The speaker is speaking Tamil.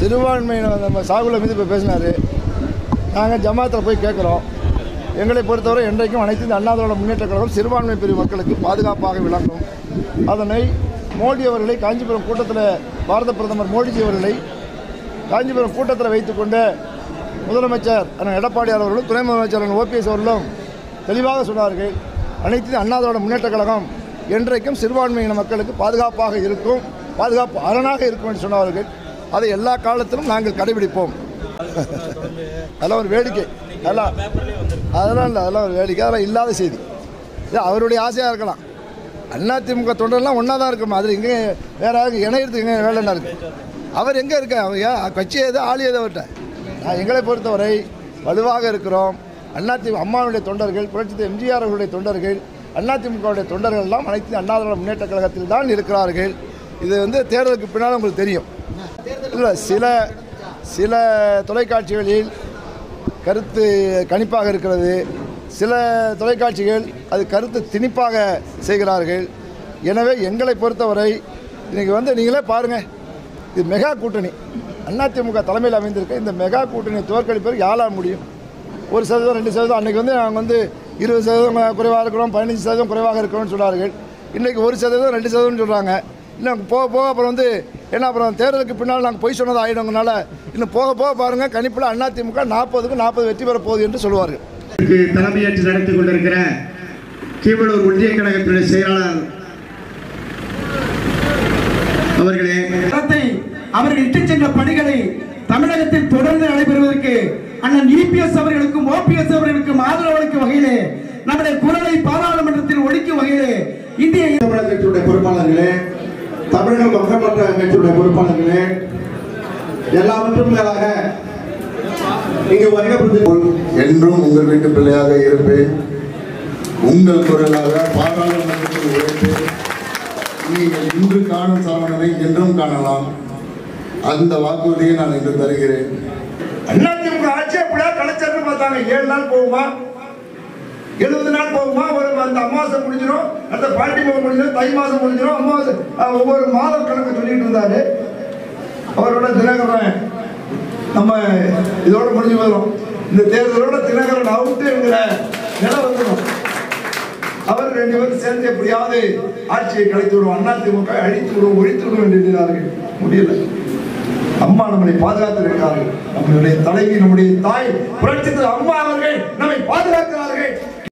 சிறுபான்மையினர் நம்ம சாகுல மீது இப்போ பேசினார். நாங்கள் ஜமாத்தில் போய் கேட்குறோம் எங்களை பொறுத்தவரை என்றைக்கும் அனைத்து இந்த அண்ணா முன்னேற்ற கழகம் சிறுபான்மை பிரிவு மக்களுக்கு பாதுகாப்பாக விளங்கும். அதனை மோடி அவர்களை காஞ்சிபுரம் கூட்டத்தில் பாரத பிரதமர் மோடிஜி அவர்களை காஞ்சிபுரம் கூட்டத்தில் வைத்துக்கொண்டு முதலமைச்சர் அண்ணன் எடப்பாடியார் அவர்களும் துணை முதலமைச்சர் அண்ணன் ஓபிஎஸ் அவர்களும் தெளிவாக சொன்னார்கள். அனைத்து அண்ணாதோட முன்னேற்ற கழகம் என்றைக்கும் சிறுபான்மையின மக்களுக்கு பாதுகாப்பாக இருக்கும் பாதுகாப்பு அரணாக இருக்கும் என்று சொன்னார்கள். அதை எல்லா காலத்திலும் நாங்கள் கடைபிடிப்போம். அதெல்லாம் ஒரு வேடிக்கை. அதெல்லாம் அதெல்லாம் இல்லை அதெல்லாம் ஒரு வேடிக்கை. அதெல்லாம் இல்லாத செய்தி. இது அவருடைய ஆசையாக இருக்கலாம். அதிமுக தொண்டர்லாம் ஒன்றா தான் இருக்கும்? அதில் இங்கே வேற யாருக்கு இணையத்துக்கு எங்கே வேலை என்ன இருக்குது அவர் எங்கே இருக்க அவர் ஏன்? கட்சி எதோ ஆளி ஏதோ அவர்கிட்ட நான் எங்களை பொறுத்தவரை வலுவாக இருக்கிறோம். அதிமுக அம்மாவுடைய தொண்டர்கள் புரட்சி எம்ஜிஆர் அவர்களுடைய தொண்டர்கள் அதிமுகவுடைய தொண்டர்கள் எல்லாம் அனைத்து அண்ணா முன்னேற்ற கழகத்தில் தான் இருக்கிறார்கள். இது வந்து தேர்தலுக்கு பின்னால் உங்களுக்கு தெரியும். இல்லை சில சில தொலைக்காட்சிகளில் கருத்து கணிப்பாக இருக்கிறது. சில தொலைக்காட்சிகள் அது கருத்து திணிப்பாக செய்கிறார்கள். எனவே எங்களை பொறுத்தவரை இன்றைக்கி வந்து நீங்களே பாருங்கள் இது மெகா கூட்டணி. அதிமுக தலைமையில் அமைந்திருக்க இந்த மெகா கூட்டணி தோற்கடிப்பதற்கு யாரால் முடியும்? ஒரு சதவீதம் ரெண்டு சதவீதம் அன்றைக்கி வந்து நாங்கள் வந்து இருபது சதவீதம் குறைவாக இருக்கிறோம் பதினஞ்சு சதவீதம் குறைவாக இருக்கிறோம்னு சொல்கிறார்கள் இன்றைக்கி ஒரு சதவீதம் ரெண்டு சதவீதம் சொல்கிறாங்க இன்னும் போக போக அப்புறம் வந்து என்ன அப்புறம் தேர்தலுக்கு பின்னால் நாங்கள் பொய் சொன்னது ஆகிடுங்கனால இன்னும் போக போக பாருங்கள் கணிப்பில் அதிமுக நாற்பதுக்கு நாற்பது வெற்றி பெற போகுது என்று இதற்கு தலைமையேற்று நடத்தி கொண்டிருக்கிற கீவளூர் ஒன்றிய கழகத்தினுடைய செயலாளர் அவர்களே அவர்கள் இட்டுச் சென்ற பணிகளை தமிழகத்தில் தொடர்ந்து நடைபெறுவதற்கு அண்ணன் இபிஎஸ் அவர்களுக்கும் ஓபிஎஸ் அவர்களுக்கும் ஆதரவு அளிக்கும் வகையிலே நம்முடைய குரலை பாராளுமன்றத்தில் ஒழிக்கும் வகையிலே இந்திய தமிழக கட்சியுடைய பொறுப்பாளர்களே தமிழக மக்கள் மன்ற கட்சியுடைய பொறுப்பாளர்களே எல்லாவற்றும் மேலாக இங்கு வருகை என்றும் உங்கள் வீட்டு பிள்ளையாக இருப்பேன். உங்கள் குரலாக பாராளுமன்றத்தில் உழைப்பேன். நீங்கள் இன்று காணும் சரவணனை என்றும் காணலாம். அந்த வாக்குறுதியை நான் இன்று தருகிறேன். அதிமுக ஆட்சி எப்படியா கலைச்சர்னு பார்த்தாங்க. ஏழு நாள் போகுமா? எழுபது நாள் போகுமா ஒரு அந்த அமாவாசை முடிஞ்சிடும். அந்த பாட்டி மாதம் முடிஞ்சிடும் தை மாதம் முடிஞ்சிடும். அமாவாசை ஒவ்வொரு மாதம் கணக்கு சொல்லிட்டு இருந்தாரு. அவரோட தினகரன் நம்ம இதோட முடிஞ்சு வரும். இந்த தேர்தலோட தினகரன் அவுட்டு என்கிற நிலை வந்துடும் அவர் ரெண்டு பேரும் சேர்ந்து எப்படியாவது ஆட்சியை கலைத்து விடுவோம். அதிமுக அழித்து விடுவோம் ஒழித்து விடுவோம் என்று எண்ணினார்கள். முடியல. அம்மா நம்மளை பாதுகாத்து இருக்கிறார்கள். நம்மளுடைய தலைவி நம்முடைய தாய் புரட்சி அம்மா அவர்கள் நம்மை பாதுகாக்கிறார்கள்.